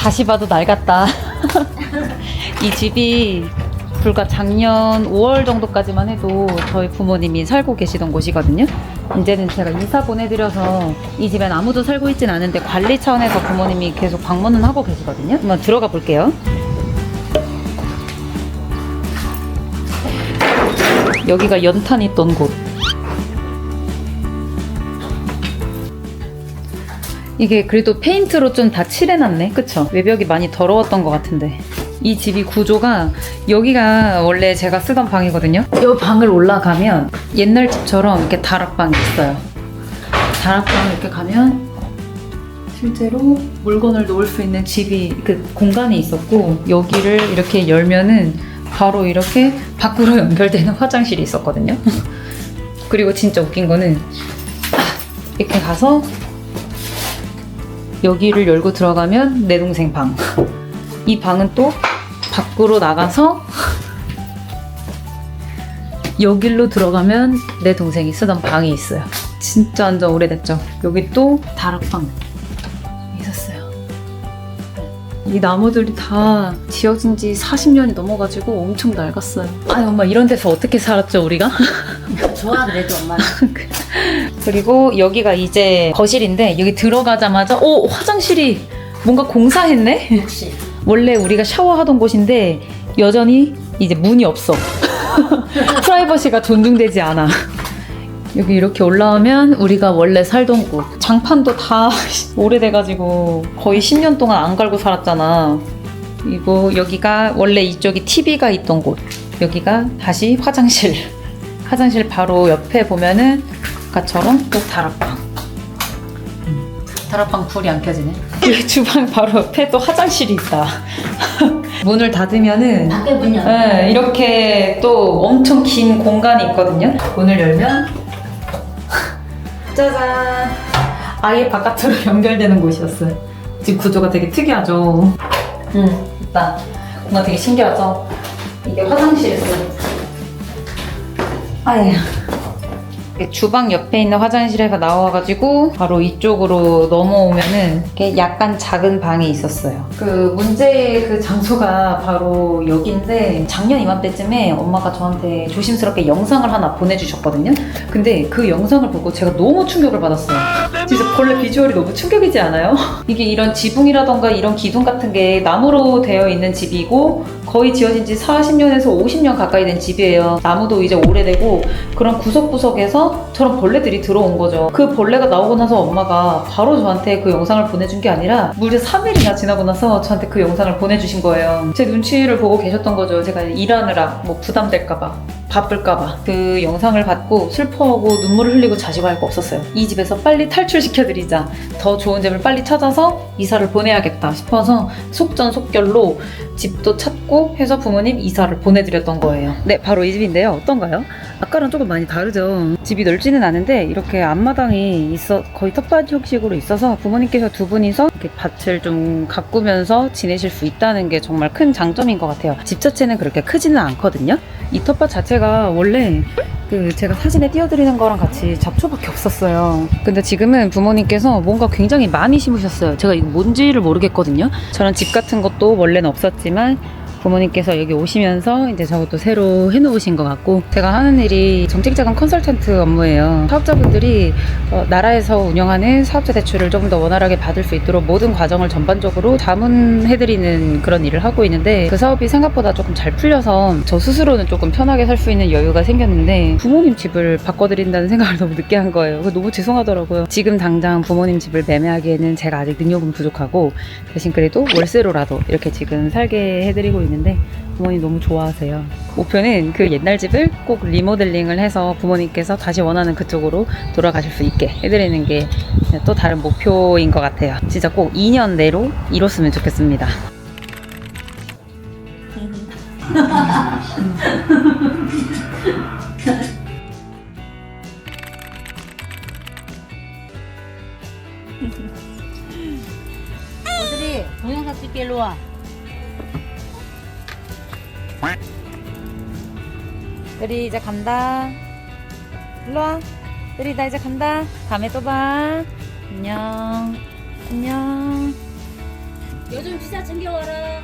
다시 봐도 낡았다. 이 집이 불과 작년 5월 정도까지만 해도 저희 부모님이 살고 계시던 곳이거든요. 이제는 제가 이사 보내드려서 이 집엔 아무도 살고 있진 않은데 관리 차원에서 부모님이 계속 방문은 하고 계시거든요. 한번 들어가 볼게요. 여기가 연탄 있던 곳. 이게 그래도 페인트로 좀 다 칠해놨네. 그쵸? 외벽이 많이 더러웠던 것 같은데. 이 집이 구조가 여기가 원래 제가 쓰던 방이거든요. 이 방을 올라가면 옛날 집처럼 이렇게 다락방이 있어요. 다락방 이렇게 가면 실제로 물건을 놓을 수 있는 집이 그 공간이 있었고 여기를 이렇게 열면은 바로 이렇게 밖으로 연결되는 화장실이 있었거든요. 그리고 진짜 웃긴 거는 이렇게 가서 여기를 열고 들어가면 내 동생 방. 이 방은 또 밖으로 나가서 여길로 들어가면 내 동생이 쓰던 방이 있어요. 진짜 완전 오래됐죠. 여기 또 다락방 있었어요. 이 나무들이 다 지어진 지 40년이 넘어가지고 엄청 낡았어요. 아니 엄마 이런 데서 어떻게 살았죠 우리가? 좋아 그래도 엄마는 그리고 여기가 이제 거실인데 여기 들어가자마자 오 화장실이 뭔가 공사했네. 혹시 원래 우리가 샤워하던 곳인데 여전히 이제 문이 없어. 프라이버시가 존중되지 않아. 여기 이렇게 올라오면 우리가 원래 살던 곳. 장판도 다 오래돼가지고 거의 10년 동안 안 갈고 살았잖아. 그리고 여기가 원래 이쪽이 TV가 있던 곳. 여기가 다시 화장실. 화장실 바로 옆에 보면은 아까처럼 또 다락방. 음, 다락방 불이 안 켜지네. 이 주방 바로 옆에 또 화장실이 있다. 문을 닫으면은 밖에 문 열어 네, 이렇게 또 엄청 긴 공간이 있거든요. 문을 열면 짜잔 아예 바깥으로 연결되는 곳이었어요. 집 구조가 되게 특이하죠. 음, 있다. 뭔가 되게 신기하죠. 이게 화장실이었어요. 아예. 주방 옆에 있는 화장실에서 나와가지고 바로 이쪽으로 넘어오면은 이렇게 약간 작은 방이 있었어요. 그 문제의 그 장소가 바로 여기인데 작년 이맘때쯤에 엄마가 저한테 조심스럽게 영상을 하나 보내주셨거든요. 근데 그 영상을 보고 제가 너무 충격을 받았어요. 진짜 벌레 비주얼이 너무 충격이지 않아요? 이게 이런 지붕이라던가 이런 기둥 같은 게 나무로 되어 있는 집이고 거의 지어진 지 40년에서 50년 가까이 된 집이에요. 나무도 이제 오래되고 그런 구석구석에서 저런 벌레들이 들어온 거죠. 그 벌레가 나오고 나서 엄마가 바로 저한테 그 영상을 보내준 게 아니라 무려 3일이나 지나고 나서 저한테 그 영상을 보내주신 거예요. 제 눈치를 보고 계셨던 거죠. 제가 일하느라 뭐 부담될까봐. 바쁠까봐 그 영상을 받고 슬퍼하고 눈물을 흘리고 자식할 거 없었어요. 이 집에서 빨리 탈출시켜드리자. 더 좋은 집을 빨리 찾아서 이사를 보내야겠다 싶어서 속전속결로 집도 찾고 해서 부모님 이사를 보내드렸던 거예요. 네, 바로 이 집인데요. 어떤가요? 아까랑 조금 많이 다르죠. 집이 넓지는 않은데 이렇게 앞마당이 있어 거의 텃밭 형식으로 있어서 부모님께서 두 분이서 이렇게 밭을 좀 가꾸면서 지내실 수 있다는 게 정말 큰 장점인 것 같아요. 집 자체는 그렇게 크지는 않거든요. 이 텃밭 자체가 원래 그 제가 사진에 띄워드리는 거랑 같이 잡초밖에 없었어요. 근데 지금은 부모님께서 뭔가 굉장히 많이 심으셨어요. 제가 이거 뭔지를 모르겠거든요. 저런 집 같은 것도 원래는 없었지만 부모님께서 여기 오시면서 이제 저것도 새로 해놓으신 것 같고 제가 하는 일이 정책자금 컨설턴트 업무예요. 사업자분들이 어, 나라에서 운영하는 사업자 대출을 좀더 원활하게 받을 수 있도록 모든 과정을 전반적으로 자문해드리는 그런 일을 하고 있는데 그 사업이 생각보다 조금 잘 풀려서 저 스스로는 조금 편하게 살 수 있는 여유가 생겼는데 부모님 집을 바꿔드린다는 생각을 너무 늦게 한 거예요. 너무 죄송하더라고요. 지금 당장 부모님 집을 매매하기에는 제가 아직 능력은 부족하고 대신 그래도 월세로라도 이렇게 지금 살게 해드리고 있는 데 부모님 너무 좋아하세요. 목표는 그 옛날 집을 꼭 리모델링을 해서 부모님께서 다시 원하는 그쪽으로 돌아가실 수 있게 해드리는 게 또 다른 목표인 것 같아요. 진짜 꼭 2년 내로 이뤘으면 좋겠습니다. 애들이 동영상 찍게 일로 와 우리 이제 간다. 일로 와. 우리 나 이제 간다. 다음에 또 봐. 안녕. 안녕. 요즘 피자 챙겨와라.